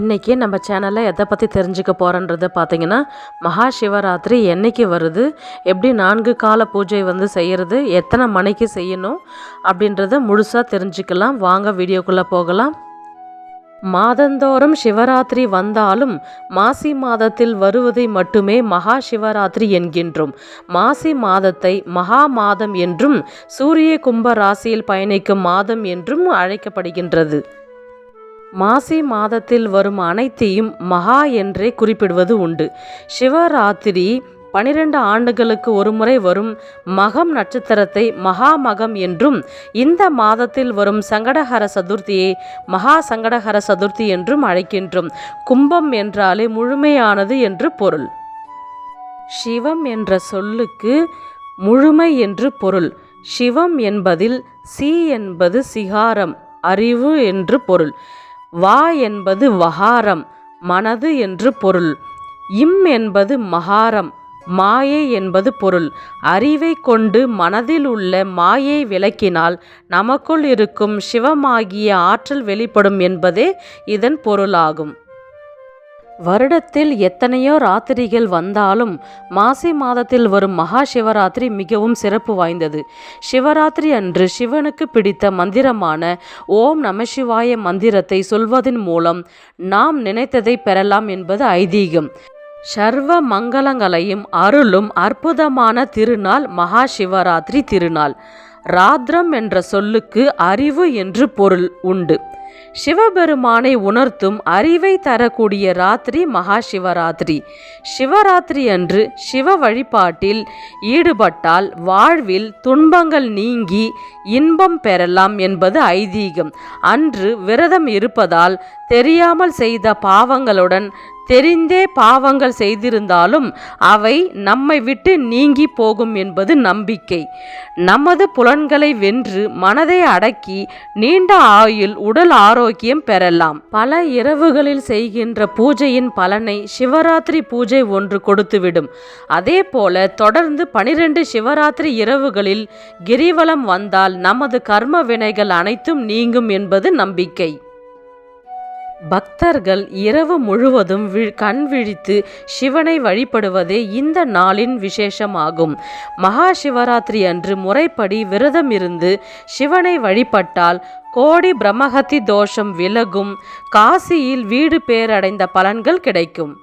இன்றைக்கி நம்ம சேனலில் எதை பற்றி தெரிஞ்சுக்க போகிறன்றது பார்த்தீங்கன்னா மகா சிவராத்திரி வருது? எப்படி நான்கு கால பூஜை வந்து செய்கிறது எத்தனை மணிக்கு செய்யணும்? அப்படின்றத முழுசாக தெரிஞ்சுக்கலாம். வாங்க வீடியோக்குள்ளே போகலாம். மாதந்தோறும் சிவராத்திரி வந்தாலும் மாசி மாதத்தில் வருவதை மட்டுமே மகா சிவராத்திரி என்கின்றோம். மாசி மாதத்தை மகா மாதம் என்றும் சூரிய கும்ப ராசியில் பயணிக்கும் மாதம் என்றும் அழைக்கப்படுகின்றது. மாசி மாதத்தில் வரும் அனைத்தையும் மகா என்றே குறிப்பிடுவது உண்டு. சிவராத்திரி பனிரெண்டு ஆண்டுகளுக்கு ஒருமுறை வரும் மகம் நட்சத்திரத்தை மகாமகம் என்றும் இந்த மாதத்தில் வரும் சங்கடஹர சதுர்த்தியை மகா சங்கடஹர சதுர்த்தி என்றும் அழைக்கின்றோம். கும்பம் என்றாலே முழுமையானது என்று பொருள். சிவம் என்ற சொல்லுக்கு முழுமை என்று பொருள். சிவம் என்பதில் சி என்பது சிகாரம் அறிவு என்று பொருள். வா என்பது வகாரம் மனது என்று பொருள். இம் என்பது மகாரம் மாயை என்பது பொருள். அறிவை கொண்டு மனதில் உள்ள மாயை விளக்கினால் நமக்குள் இருக்கும் சிவமாகிய ஆற்றல் வெளிப்படும் என்பதே இதன் பொருளாகும். வருடத்தில் எத்தனையோ ராத்திரிகள் வந்தாலும் மாசி மாதத்தில் வரும் மகா சிவராத்திரி மிகவும் சிறப்பு வாய்ந்தது. சிவராத்திரி அன்று சிவனுக்கு பிடித்த மந்திரமான ஓம் நமசிவாய மந்திரத்தை சொல்வதன் மூலம் நாம் நினைத்ததை பெறலாம் என்பது ஐதீகம். சர்வ மங்களங்களையும் அருளும் அற்புதமான திருநாள் மகா சிவராத்திரி திருநாள். ராத்ரம் என்ற சொல்லுக்கு அறிவு என்று பொருள் உண்டு. சிவபெருமானை உணர்த்தும் அறிவை தரக்கூடிய ராத்திரி மகா சிவராத்திரி சிவராத்திரி அன்று சிவ வழிபாட்டில் ஈடுபட்டால் வாழ்வில் துன்பங்கள் நீங்கி இன்பம் பெறலாம் என்பது ஐதீகம். அன்று விரதம் இருப்பதால் தெரியாமல் செய்த பாவங்களுடன் தெரிந்தே பாவங்கள் செய்திருந்தாலும் அவை நம்மை விட்டு நீங்கி போகும் என்பது நம்பிக்கை. நமது புலன்களை வென்று மனதை அடக்கி நீண்ட ஆயுள் உடல் ஆரோக்கியம் பெறலாம். பல இரவுகளில் செய்கின்ற பூஜையின் பலனை சிவராத்திரி பூஜை ஒன்று கொடுத்துவிடும். அதே போல தொடர்ந்து பனிரெண்டு சிவராத்திரி இரவுகளில் கிரிவலம் வந்தால் நமது கர்ம வினைகள் அனைத்தும் நீங்கும் என்பது நம்பிக்கை. பக்தர்கள் இரவு முழுவதும் கண் விழித்து சிவனை வழிபடுவதே இந்த நாளின் விசேஷமாகும். மகா சிவராத்திரி அன்று முறைப்படி விரதம் இருந்து சிவனை வழிபட்டால் கோடி பிரம்மஹத்தி தோஷம் விலகும் காசியில் வீடு பேரடைந்த பலன்கள் கிடைக்கும்.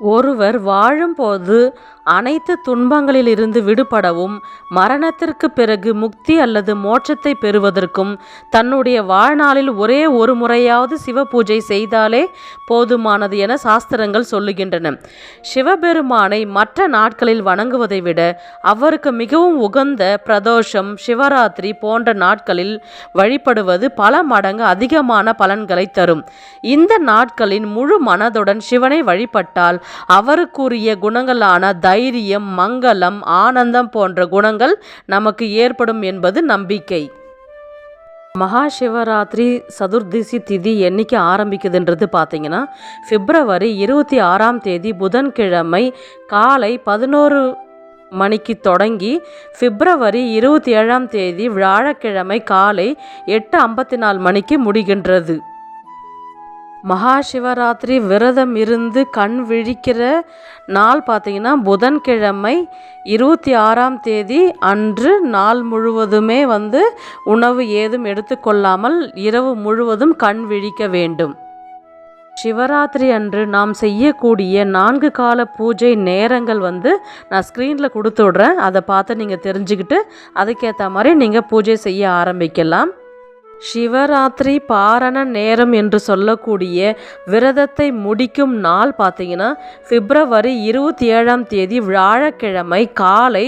ஒருவர் வாழும்போது அனைத்து துன்பங்களிலிருந்து விடுபடவும் மரணத்திற்கு பிறகு முக்தி அல்லது மோட்சத்தை பெறுவதற்கும் தன்னுடைய வாழ்நாளில் ஒரே ஒரு முறையாவது சிவ பூஜை செய்தாலே போதுமானது என சாஸ்திரங்கள் சொல்லுகின்றன. சிவபெருமானை மற்ற நாட்களில் வணங்குவதை விட அவருக்கு மிகவும் உகந்த பிரதோஷம் சிவராத்திரி போன்ற நாட்களில் வழிபடுவது பல மடங்கு அதிகமான பலன்களை தரும். இந்த நாட்களின் முழு மனதுடன் சிவனை வழிபட்டால் அவருக்குரிய குணங்களான தைரியம் மங்களம் ஆனந்தம் போன்ற குணங்கள் நமக்கு ஏற்படும் என்பது நம்பிக்கை. மகா சிவராத்திரி சதுர்திசி திதி என்னைக்கு ஆரம்பிக்குதுன்றது பார்த்தீங்கன்னா பிப்ரவரி இருபத்தி ஆறாம் தேதி புதன்கிழமை காலை பதினோரு மணிக்கு தொடங்கி பிப்ரவரி இருபத்தி ஏழாம் தேதி வியாழக்கிழமை காலை எட்டு ஐம்பத்தி நாலு மணிக்கு முடிகின்றது. மகா சிவராத்திரி விரதம் இருந்து கண் விழிக்கிற நாள் பார்த்திங்கன்னா புதன்கிழமை இருபத்தி ஆறாம் தேதி அன்று நாள் முழுவதுமே வந்து உணவு ஏதும் எடுத்துக்கொள்ளாமல் இரவு முழுவதும் கண் விழிக்க வேண்டும். சிவராத்திரி அன்று நாம் செய்யக்கூடிய நான்கு கால பூஜை நேரங்கள் வந்து நான் ஸ்க்ரீனில் கொடுத்து விட்றேன் அதை பார்த்து நீங்கள் தெரிஞ்சுக்கிட்டு அதுக்கேற்ற மாதிரி நீங்கள் பூஜை செய்ய ஆரம்பிக்கலாம். சிவராத்திரி பாரண நேரம் என்று சொல்லக்கூடிய விரதத்தை முடிக்கும் நாள் பார்த்தீங்கன்னா பிப்ரவரி இருபத்தி ஏழாம் தேதி வியாழக்கிழமை காலை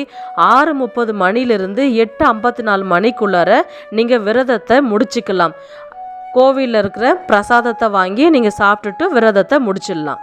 ஆறு முப்பது மணிலிருந்து எட்டு ஐம்பத்தி நாலு மணிக்குள்ளார நீங்கள் விரதத்தை முடிச்சுக்கலாம். கோவிலில் இருக்கிற பிரசாதத்தை வாங்கி நீங்கள் சாப்பிட்டுட்டு விரதத்தை முடிச்சிடலாம்.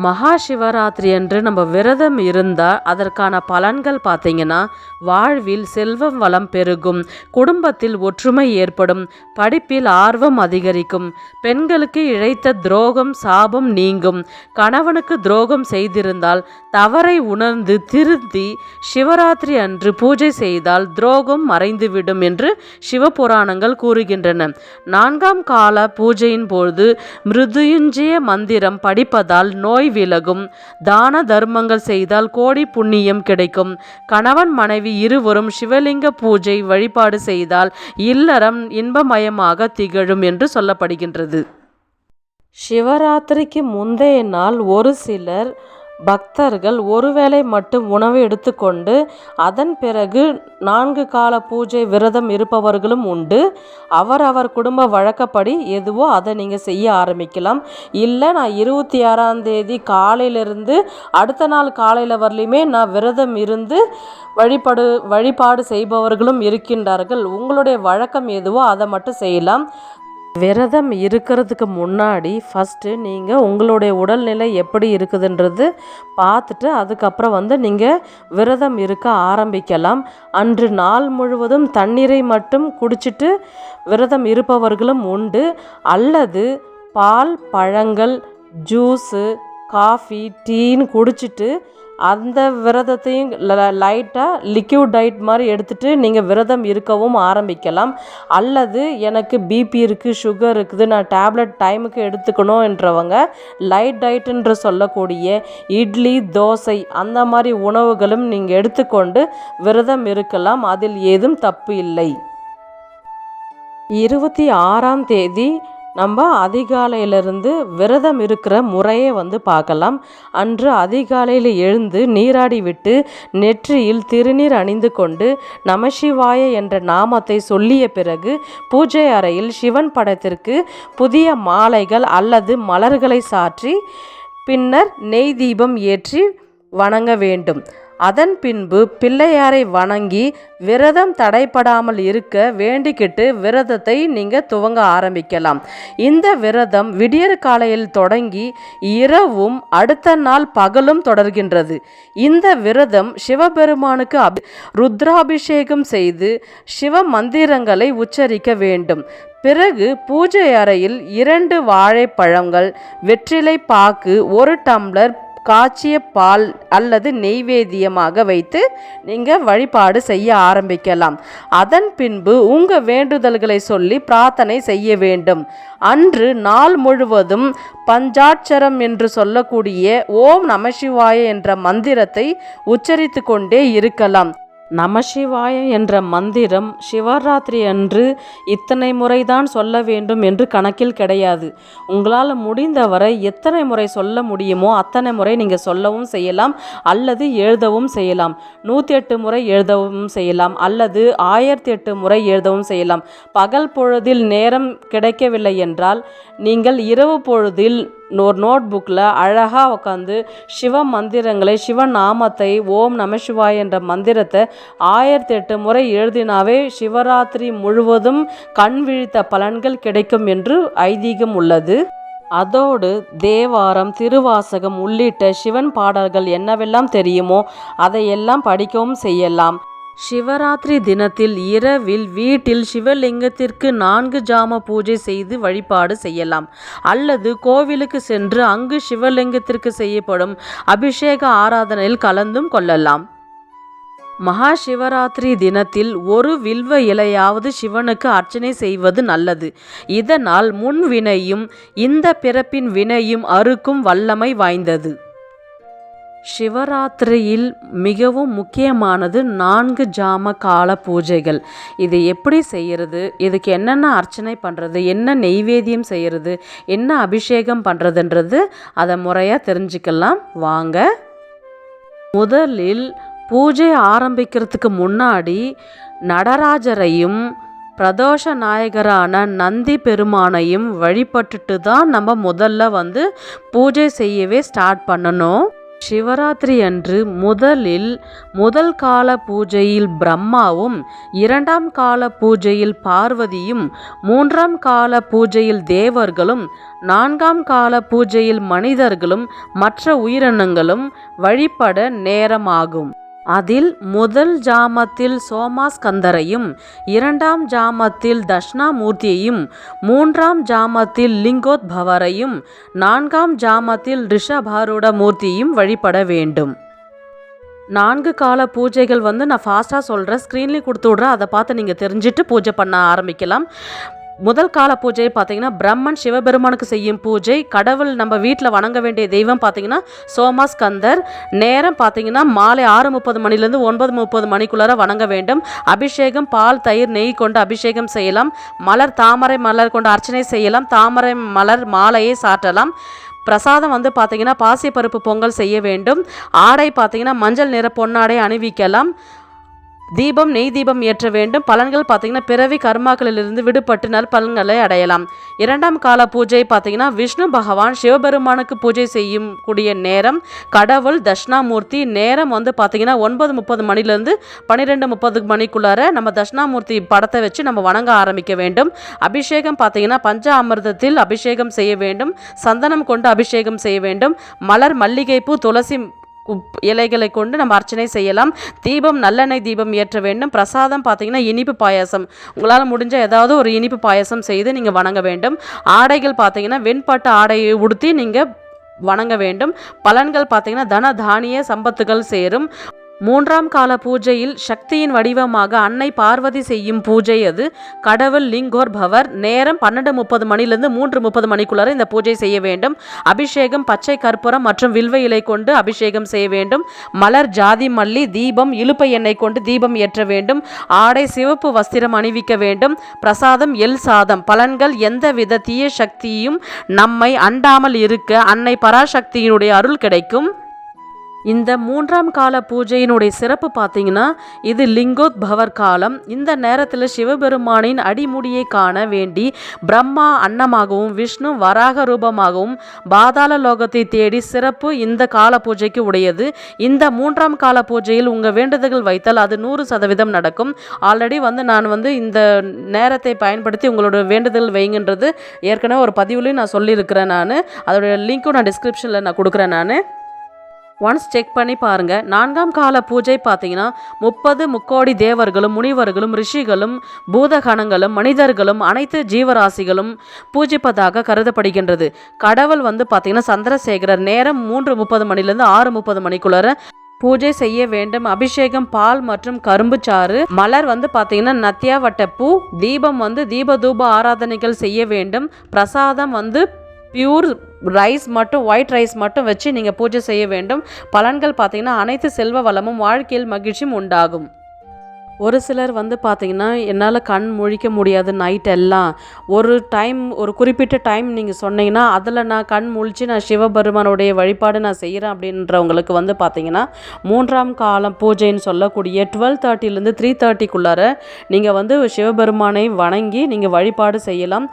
மகா சிவராத்திரி அன்று நம்ம விரதம் இருந்தால் அதற்கான பலன்கள் பார்த்தீங்கன்னா வாழ்வில் செல்வம் வளம் பெருகும் குடும்பத்தில் ஒற்றுமை ஏற்படும் படிப்பில் ஆர்வம் அதிகரிக்கும் பெண்களுக்கு இழைத்த துரோகம் சாபம் நீங்கும். கணவனுக்கு துரோகம் செய்திருந்தால் தவறை உணர்ந்து திருத்தி சிவராத்திரி அன்று பூஜை செய்தால் துரோகம் மறைந்துவிடும் என்று சிவபுராணங்கள் கூறுகின்றன. நான்காம் கால பூஜையின் பொழுது மிருதுயுஞ்சிய மந்திரம் படிப்பதால் நோய் விலகும். தான தர்மங்கள் செய்தால் கோடி புண்ணியம் கிடைக்கும். கணவன் மனைவி இருவரும் சிவலிங்க பூஜை வழிபாடு செய்தால் இல்லறம் இன்பமயமாக திகழும் என்று சொல்லப்படுகின்றது. சிவராத்திரிக்கு முந்தைய நாள் ஒரு சிலர் பக்தர்கள் ஒருவேளை மட்டும் உணவு எடுத்துக்கொண்டு அதன் பிறகு நான்கு கால பூஜை விரதம் இருப்பவர்களும் உண்டு. அவர் அவர் குடும்ப வழக்கப்படி எதுவோ அதை நீங்கள் செய்ய ஆரம்பிக்கலாம். இல்லை நான் இருபத்தி ஆறாம் தேதி காலையிலிருந்து அடுத்த நாள் காலையில் வரலையுமே நான் விரதம் இருந்து வழிபாடு வழிபாடு செய்பவர்களும் இருக்கின்றார்கள். உங்களுடைய வழக்கம் எதுவோ அதை மட்டும் செய்யலாம். விரதம் இருக்கிறதுக்கு முன்னாடி ஃபஸ்ட்டு நீங்கள் உங்களுடைய உடல்நிலை எப்படி இருக்குதுன்றது பார்த்துட்டு அதுக்கப்புறம் வந்து நீங்கள் விரதம் இருக்க ஆரம்பிக்கலாம். அன்று நாள் முழுவதும் தண்ணீரை மட்டும் குடிச்சிட்டு விரதம் இருப்பவர்களும் உண்டு. அல்லது பால் பழங்கள் ஜூஸு காஃபி டீன்னு குடிச்சிட்டு அந்த விரதத்தையும் லைட்டாக லிக்யூட் டயட் மாதிரி எடுத்துகிட்டு நீங்கள் விரதம் இருக்கவும் ஆரம்பிக்கலாம். அல்லது எனக்கு பிபி இருக்குது சுகர் இருக்குது நான் டேப்லெட் டைமுக்கு எடுத்துக்கணுன்றவங்க லைட் டயட்டுன்ற சொல்லக்கூடிய இட்லி தோசை அந்த மாதிரி உணவுகளும் நீங்கள் எடுத்துக்கொண்டு விரதம் இருக்கலாம். அதில் ஏதும் தப்பு இல்லை. இருபத்தி ஆறாம் தேதி நம்ம அதிகாலையிலிருந்து விரதம் இருக்கிற முறையை வந்து பார்க்கலாம். அன்று அதிகாலையில் எழுந்து நீராடி விட்டு நெற்றியில் திருநீர் அணிந்து கொண்டு நமசிவாய என்ற நாமத்தை சொல்லிய பிறகு பூஜை அறையில் சிவன் படத்திற்கு புதிய மாலைகள் அல்லது மலர்களை சாற்றி பின்னர் நெய் தீபம் ஏற்றி வணங்க வேண்டும். அதன் பின்பு பிள்ளையாரை வணங்கி விரதம் தடைப்படாமல் இருக்க வேண்டிக்கிட்டு விரதத்தை நீங்கள் துவங்க ஆரம்பிக்கலாம். இந்த விரதம் விடியற் காலையில் தொடங்கி இரவும் அடுத்த நாள் பகலும் தொடர்கின்றது. இந்த விரதம் சிவபெருமானுக்கு அபி ருத்ராபிஷேகம் செய்து சிவ மந்திரங்களை உச்சரிக்க வேண்டும். பிறகு பூஜை அறையில் இரண்டு வாழைப்பழங்கள் வெற்றிலை பாக்கு ஒரு டம்ளர் காய்ச்சிய பால் அல்லது நெய்வேதியமாக வைத்து நீங்கள் வழிபாடு செய்ய ஆரம்பிக்கலாம். அதன் பின்பு உங்கள் வேண்டுதல்களை சொல்லி பிரார்த்தனை செய்ய வேண்டும். அன்று நாள் முழுவதும் பஞ்சாட்சரம் என்று சொல்லக்கூடிய ஓம் நமசிவாய என்ற மந்திரத்தை உச்சரித்து கொண்டே இருக்கலாம். நமசிவாய என்ற மந்திரம் சிவராத்திரி அன்று இத்தனை முறைதான் சொல்ல வேண்டும் என்று கணக்கில் கிடையாது. உங்களால் முடிந்தவரை எத்தனை முறை சொல்ல முடியுமோ அத்தனை முறை நீங்கள் சொல்லவும் செய்யலாம் அல்லது எழுதவும் செய்யலாம். நூற்றி எட்டு முறை எழுதவும் செய்யலாம் அல்லது ஆயிரத்தி எட்டு முறை எழுதவும் செய்யலாம். பகல் பொழுதில் நேரம் கிடைக்கவில்லை என்றால் நீங்கள் இரவு பொழுதில் ஒரு நோட் புக்கில் அழகாக உட்காந்து சிவ மந்திரங்களை சிவ நாமத்தை ஓம் நமசிவாய் என்ற மந்திரத்தை ஆயிரத்தி எட்டு முறை எழுதினாவே சிவராத்திரி முழுவதும் கண் விழித்த பலன்கள் கிடைக்கும் என்று ஐதீகம் உள்ளது. அதோடு தேவாரம் திருவாசகம் உள்ளிட்ட சிவன் பாடல்கள் என்னவெல்லாம் தெரியுமோ அதையெல்லாம் படிக்கவும் செய்யலாம். சிவராத்திரி தினத்தில் இரவில் வீட்டில் சிவலிங்கத்திற்கு நான்கு ஜாம பூஜை செய்து வழிபாடு செய்யலாம். அல்லது கோவிலுக்கு சென்று அங்கு சிவலிங்கத்திற்கு செய்யப்படும் அபிஷேக ஆராதனையில் கலந்தும் கொள்ளலாம். மகா சிவராத்திரி தினத்தில் ஒரு வில்வ இலையாவது சிவனுக்கு அர்ச்சனை செய்வது நல்லது. இதனால் முன் வினையும் இந்த பிறப்பின் வினையும் அறுக்கும் வல்லமை வாய்ந்தது. சிவராத்திரியில் மிகவும் முக்கியமானது நான்கு ஜாம கால பூஜைகள். இது எப்படி செய்கிறது இதுக்கு என்னென்ன அர்ச்சனை பண்ணுறது என்ன நெய்வேத்தியம் செய்கிறது என்ன அபிஷேகம் பண்ணுறதுன்றது அதை முறையாக தெரிஞ்சுக்கலாம். வாங்க. முதலில் பூஜை ஆரம்பிக்கிறதுக்கு முன்னாடி நடராஜரையும் பிரதோஷ நாயகரான நந்தி பெருமானையும் வழிபட்டுட்டு தான் நம்ம முதல்ல வந்து பூஜை செய்யவே ஸ்டார்ட் பண்ணணும். சிவராத்திரி அன்று முதலில் முதல் கால பூஜையில் பிரம்மாவும் இரண்டாம் கால பூஜையில் பார்வதியும் மூன்றாம் கால பூஜையில் தேவர்களும் நான்காம் கால பூஜையில் மனிதர்களும் மற்ற உயிரினங்களும் வழிபட நேரமாகும். அதில் முதல் ஜாமத்தில் சோமாஸ்கந்தரையும் இரண்டாம் ஜாமத்தில் தஷ்ணாமூர்த்தியையும் மூன்றாம் ஜாமத்தில் லிங்கோத்பவரையும் நான்காம் ஜாமத்தில் ரிஷபாரூட மூர்த்தியையும் வழிபட வேண்டும். நான்கு கால பூஜைகள் வந்து நான் ஃபாஸ்ட்டாக சொல்கிறேன் ஸ்க்ரீன்லேயும் கொடுத்து விட்றேன். அதை பார்த்து நீங்கள் தெரிஞ்சுட்டு பூஜை பண்ண ஆரம்பிக்கலாம். முதல் கால பூஜை பார்த்தீங்கன்னா பிரம்மன் சிவபெருமானுக்கு செய்யும் பூஜை. கடவுள் நம்ம வீட்டில் வணங்க வேண்டிய தெய்வம் பார்த்தீங்கன்னா சோமாஸ்கந்தர் நேரம் பார்த்தீங்கன்னா மாலை ஆறு முப்பது மணிலேருந்து ஒன்பது முப்பது மணிக்குள்ளார வணங்க வேண்டும். அபிஷேகம் பால் தயிர் நெய் கொண்டு அபிஷேகம் செய்யலாம். மலர் தாமரை மலர் கொண்டு அர்ச்சனை செய்யலாம். தாமரை மலர் மாலையை சாட்டலாம் பிரசாதம் வந்து பார்த்தீங்கன்னா பாசிப்பருப்பு பொங்கல் செய்ய வேண்டும். ஆடை பார்த்தீங்கன்னா மஞ்சள் நிற பொன்னாடை அணிவிக்கலாம். தீபம் நெய் தீபம் ஏற்ற வேண்டும். பலன்கள் பார்த்தீங்கன்னா பிறவி கர்மாக்களிலிருந்து விடுபட்டு நற்பலன்களை அடையலாம். இரண்டாம் கால பூஜை பார்த்தீங்கன்னா விஷ்ணு பகவான் சிவபெருமானுக்கு பூஜை செய்யும் கூடிய நேரம் கடவுள் தட்சிணாமூர்த்தி. நேரம் வந்து பார்த்தீங்கன்னா ஒன்பது முப்பது மணிலேருந்து பன்னிரெண்டு முப்பது மணிக்குள்ளார நம்ம தட்சிணாமூர்த்தி படத்தை வச்சு நம்ம வணங்க ஆரம்பிக்க வேண்டும். அபிஷேகம் பார்த்தீங்கன்னா பஞ்ச அமிர்தத்தில் அபிஷேகம் செய்ய வேண்டும். சந்தனம் கொண்டு அபிஷேகம் செய்ய வேண்டும். மலர் மல்லிகைப்பூ துளசி இலைகளை கொண்டு நம்ம அர்ச்சனை செய்யலாம். தீபம் நல்லெண்ணெய் தீபம் ஏற்ற வேண்டும். பிரசாதம் பார்த்தீங்கன்னா இனிப்பு பாயாசம். உங்களால் முடிஞ்ச ஏதாவது ஒரு இனிப்பு பாயாசம் செய்து நீங்கள் வணங்க வேண்டும். ஆடைகள் பார்த்தீங்கன்னா வெண்பட்டு ஆடையை உடுத்தி நீங்கள் வணங்க வேண்டும். பலன்கள் பார்த்தீங்கன்னா தன தானிய சம்பத்துகள் சேரும். மூன்றாம் கால பூஜையில் சக்தியின் வடிவமாக அன்னை பார்வதி செய்யும் பூஜை அது. கடவுள் லிங்கோர் பவர். நேரம் பன்னெண்டு முப்பது மணிலிருந்து மூன்று முப்பது மணிக்குள்ளார இந்த பூஜை செய்ய வேண்டும். அபிஷேகம் பச்சை கற்பூரம் மற்றும் வில்வ இலை கொண்டு அபிஷேகம் செய்ய வேண்டும். மலர் ஜாதி மல்லி தீபம் இலுப்பை எண்ணெய் கொண்டு தீபம் ஏற்ற வேண்டும். ஆடை சிவப்பு வஸ்திரம் அணிவிக்க வேண்டும். பிரசாதம் எல் சாதம். பலன்கள் எந்தவித தீய சக்தியும் நம்மை அண்டாமல் இருக்க அன்னை பராசக்தியினுடைய அருள் கிடைக்கும். இந்த மூன்றாம் கால பூஜையினுடைய சிறப்பு பார்த்தீங்கன்னா இது லிங்கோத்பவர் காலம் இந்த நேரத்தில் சிவபெருமானின் அடிமுடியை காண வேண்டி பிரம்மா அன்னமாகவும் விஷ்ணு வராக ரூபமாகவும் பாதாள லோகத்தை தேடி சிறப்பு இந்த கால பூஜைக்கு உடையது. இந்த மூன்றாம் கால பூஜையில் உங்கள் வேண்டுதல்கள் வைத்தால் அது நூறு சதவீதம் நடக்கும். ஆல்ரெடி வந்து நான் வந்து இந்த நேரத்தை பயன்படுத்தி உங்களோட வேண்டுதல் வைங்கன்றது ஏற்கனவே ஒரு பதிவுலையும் நான் சொல்லியிருக்கிறேன் நான். அதோடைய லிங்க்கும் நான் டிஸ்கிரிப்ஷனில் நான் கொடுக்குறேன் நான். ஒன்ஸ் செக் பண்ணி பாருங்கள் நான்காம் கால பூஜை பார்த்தீங்கன்னா முப்பது முக்கோடி தேவர்களும் முனிவர்களும் ரிஷிகளும் பூதகணங்களும் மனிதர்களும் அனைத்து ஜீவராசிகளும் பூஜிப்பதாக கருதப்படுகின்றது. கடவுள் வந்து பார்த்தீங்கன்னா சந்திரசேகரர் நேரம் மூன்று முப்பது மணிலேருந்து ஆறு முப்பது மணிக்குள்ளார பூஜை செய்ய வேண்டும். அபிஷேகம் பால் மற்றும் கரும்பு சாறு. மலர் வந்து பார்த்தீங்கன்னா நத்தியாவட்ட பூ. தீபம் வந்து தீப தூப ஆராதனைகள் செய்ய வேண்டும். பிரசாதம் வந்து பியூர் ரைஸ் மட்டும் ஒயிட் ரைஸ் மட்டும் வச்சு நீங்கள் பூஜை செய்ய வேண்டும். பலன்கள் பார்த்தீங்கன்னா அனைத்து செல்வ வளமும் வாழ்க்கையில் மகிழ்ச்சியும் உண்டாகும். ஒரு சிலர் வந்து பார்த்தீங்கன்னா என்னால் கண் முழிக்க முடியாது நைட் எல்லாம். ஒரு டைம் ஒரு குறிப்பிட்ட டைம் நீங்கள் சொன்னீங்கன்னா அதில் நான் கண் முழிச்சு நான் சிவபெருமானுடைய வழிபாடு நான் செய்கிறேன் அப்படின்றவங்களுக்கு வந்து பார்த்தீங்கன்னா மூன்றாம் காலம் பூஜைன்னு சொல்லக்கூடிய டுவெல் தேர்ட்டிலேருந்து த்ரீ தேர்ட்டிக்குள்ளார நீங்கள் வந்து சிவபெருமானை வணங்கி நீங்கள் வழிபாடு செய்யலாம்.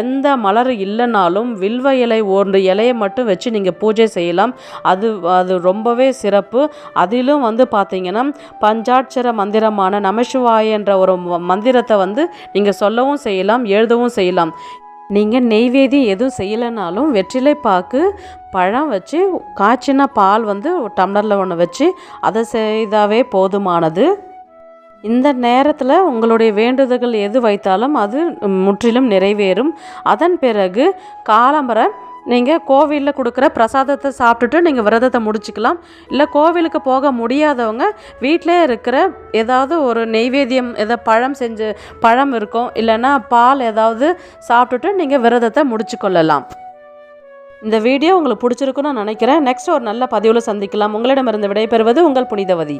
எந்த மலர் இல்லைனாலும் வில்வ இலை ஒரு இலையை மட்டும் வச்சு நீங்கள் பூஜை செய்யலாம். அது அது ரொம்பவே சிறப்பு. அதிலும் வந்து பார்த்தீங்கன்னா பஞ்சாட்சர மந்திரமான நமசிவாய என்ற ஒரு மந்திரத்தை வந்து நீங்கள் சொல்லவும் செய்யலாம் எழுதவும் செய்யலாம். நீங்கள் நெய்வேதி எதுவும் செய்யலைனாலும் வெற்றிலை பாக்கு பழம் வச்சு காய்ச்சின பால் வந்து டம்ளரில் ஒன்று வச்சு அதை செய்தாவே போதுமானது. இந்த நேரத்தில் உங்களுடைய வேண்டுதல்கள் எது வைத்தாலும் அது முற்றிலும் நிறைவேறும். அதன் பிறகு காலம்பரை நீங்கள் கோவிலில் கொடுக்குற பிரசாதத்தை சாப்பிட்டுட்டு நீங்கள் விரதத்தை முடிச்சுக்கலாம். இல்லை கோவிலுக்கு போக முடியாதவங்க வீட்டிலே இருக்கிற ஏதாவது ஒரு நெய்வேத்தியம் எதோ பழம் செஞ்சு பழம் இருக்கும். இல்லைன்னா பால் ஏதாவது சாப்பிட்டுட்டு நீங்கள் விரதத்தை முடிச்சு கொள்ளலாம் இந்த வீடியோ உங்களுக்கு பிடிச்சிருக்குன்னு நான் நினைக்கிறேன். நெக்ஸ்ட் ஒரு நல்ல பதிவில் சந்திக்கலாம். உங்களிடமிருந்து விடைபெறுவது உங்கள் புனிதவதி.